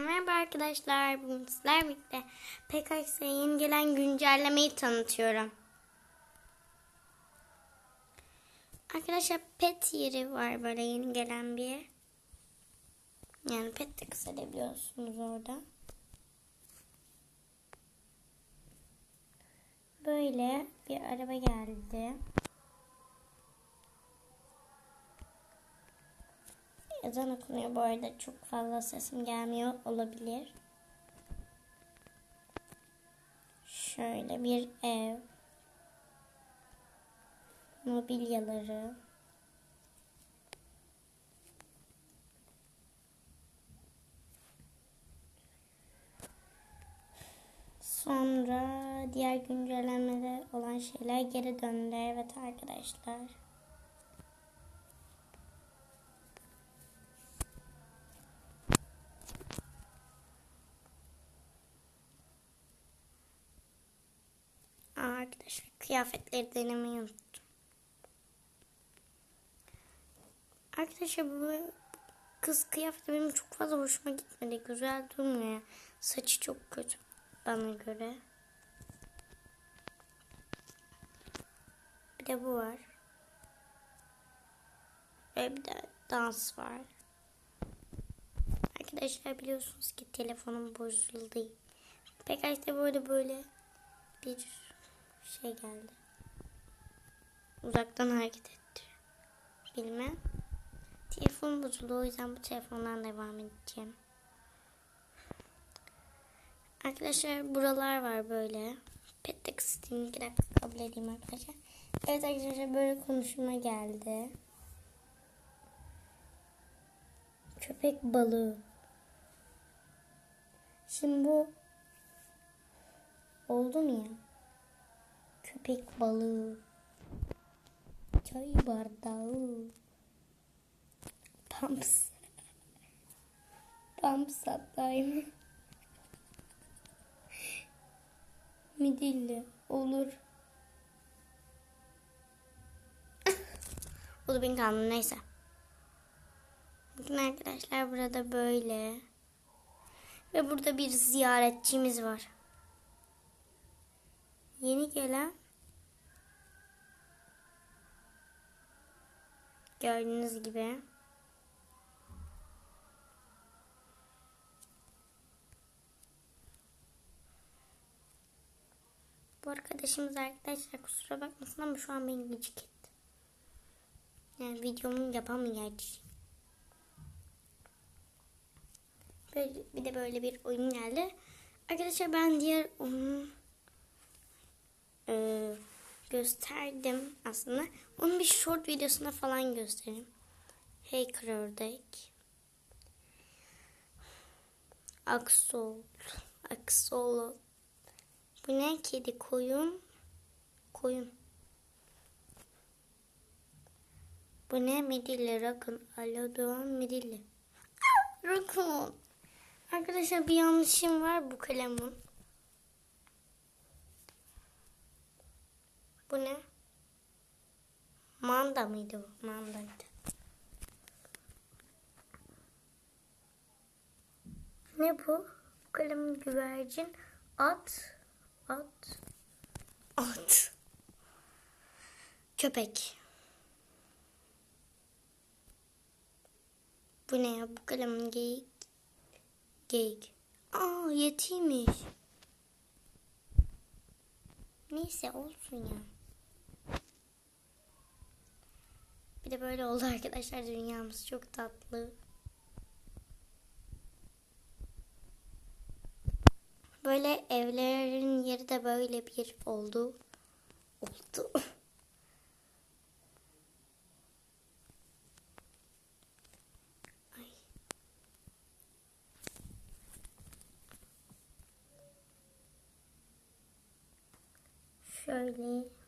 Merhaba arkadaşlar. Bugün sizlerle birlikte PKX'e yeni gelen güncellemeyi tanıtıyorum. Arkadaşlar pet yeri var böyle yeni gelen bir yer. Yani pet de kısalabiliyorsunuz orada. Böyle bir araba geldi. Ezan okunuyor bu arada çok fazla sesim gelmiyor olabilir. Şöyle bir ev. Mobilyaları. Sonra diğer güncellemede olan şeyler geri döndü. Evet arkadaşlar. Aa, arkadaşlar kıyafetleri denemeyi unuttum. Arkadaşlar bu kız kıyafeti benim çok fazla hoşuma gitmedi. Güzel durmuyor. Saçı çok kötü bana göre. Bir de bu var. Ve bir de dans var. Arkadaşlar biliyorsunuz ki telefonum bozuldu. Pek işte böyle böyle bir şey geldi. Uzaktan hareket etti. Bilmem. Telefon bozuldu o yüzden bu telefondan devam edeceğim. Arkadaşlar buralar var böyle. Pet kısıtayım. Bir dakika kabul edeyim arkadaşlar. Evet arkadaşlar böyle konuşma geldi. Köpek balığı. Şimdi bu oldu mu ya? Köpek balığı. Çay bardağı. Pumps. Pumps hattayım. Midilli. Olur. Olur bin kanun neyse. Bugün arkadaşlar burada böyle. Ve burada bir ziyaretçimiz var. Yeni gelen gördüğünüz gibi bu arkadaşımız arkadaşlar kusura bakmasın ama şu an beni gıcık etti. Yani videomu yapamayacağı için. Böyle, bir de böyle bir oyun geldi. Arkadaşlar ben diğer oyunu e, gösterdim aslında. Onun bir short videosuna falan göstereyim. Hacker ördek. Aksol. Aksol. Bu ne? Kedi koyun. Koyun. Bu ne? Midilli. Rakun. Alo Doğan Midilli. Aa, Rakun. Arkadaşlar bir yanlışım var bu kalemin. Bu ne? Manda mıydı bu? Mandaydı. Ne bu? Kalemin güvercin. At. At. At. Köpek. Bu ne ya? Bu kalemin geyik. Geyik. Aa yetiymiş. Neyse olsun ya. Bir de böyle oldu arkadaşlar dünyamız çok tatlı. Böyle evlerin yeri de böyle bir oldu. Oldu. Şöyle.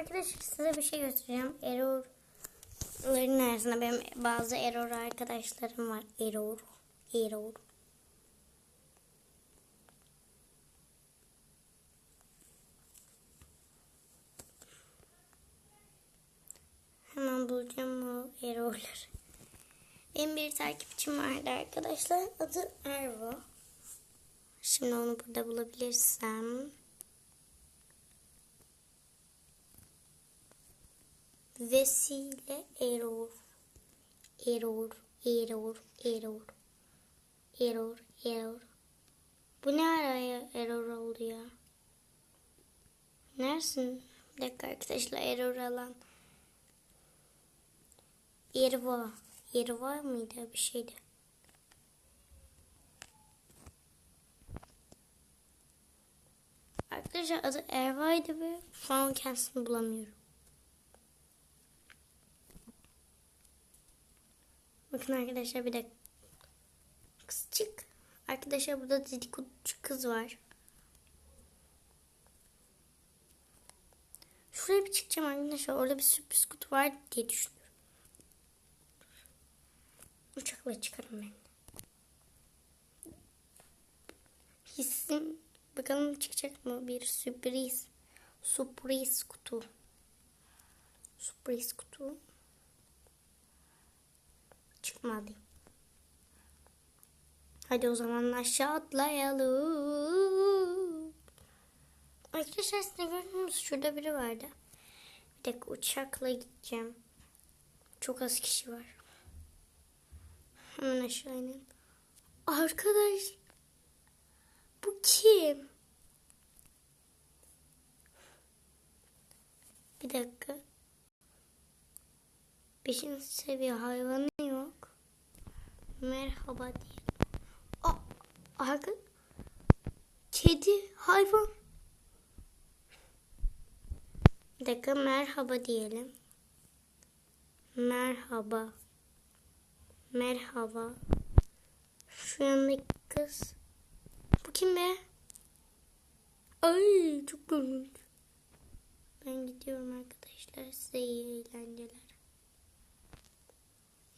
Arkadaşlar size bir şey göstereceğim. Error'ların arasında benim bazı error arkadaşlarım var. Error. Error. Hemen bulacağım o errorları. Benim bir takipçim vardı arkadaşlar. Adı Ervo. Şimdi onu burada bulabilirsem. Vesile error. Error, error, error. Error, error. Bu ne araya error oldu ya? Neresin? Bir dakika arkadaşlar error alan. Erva. Erva mıydı bir şeydi? Arkadaşlar adı Erva'ydı ve şu an kendisini bulamıyorum. Bakın arkadaşlar bir dakika. Kızcık. Arkadaşlar burada dedikoducu kız var. Şuraya bir çıkacağım arkadaşlar. Orada bir sürpriz kutu var diye düşünüyorum. Uçakla çıkarım ben. Hissim bakalım çıkacak mı bir sürpriz. Sürpriz kutu. Sürpriz kutu. Çıkmadı. Hadi o zaman aşağı atlayalım. Arkadaşlar siz gördünüz şurada biri vardı. Bir dakika uçakla gideceğim. Çok az kişi var. Hemen aşağı inelim. Arkadaş. Bu kim? Bir dakika. Beşinci seviye hayvanı. Merhaba diye. Aa, arka... Kedi, hayvan. Bir dakika merhaba diyelim. Merhaba. Merhaba. Şu yanındaki kız. Bu kim be? Ay çok korkunç. Ben gidiyorum arkadaşlar. Size iyi eğlenceler.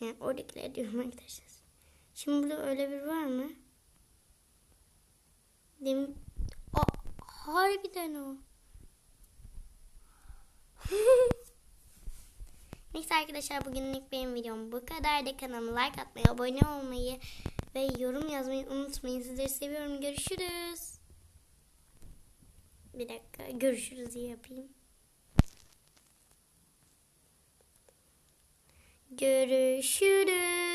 Yani oradakiler diyorum arkadaşlar. Şimdi burada öyle bir var mı? Demin... Aa, harbiden o. Neyse arkadaşlar bugünlük benim videom bu kadar da kanalıma like atmayı, abone olmayı ve yorum yazmayı unutmayın. Sizleri seviyorum. Görüşürüz. Bir dakika görüşürüz diye yapayım. Görüşürüz.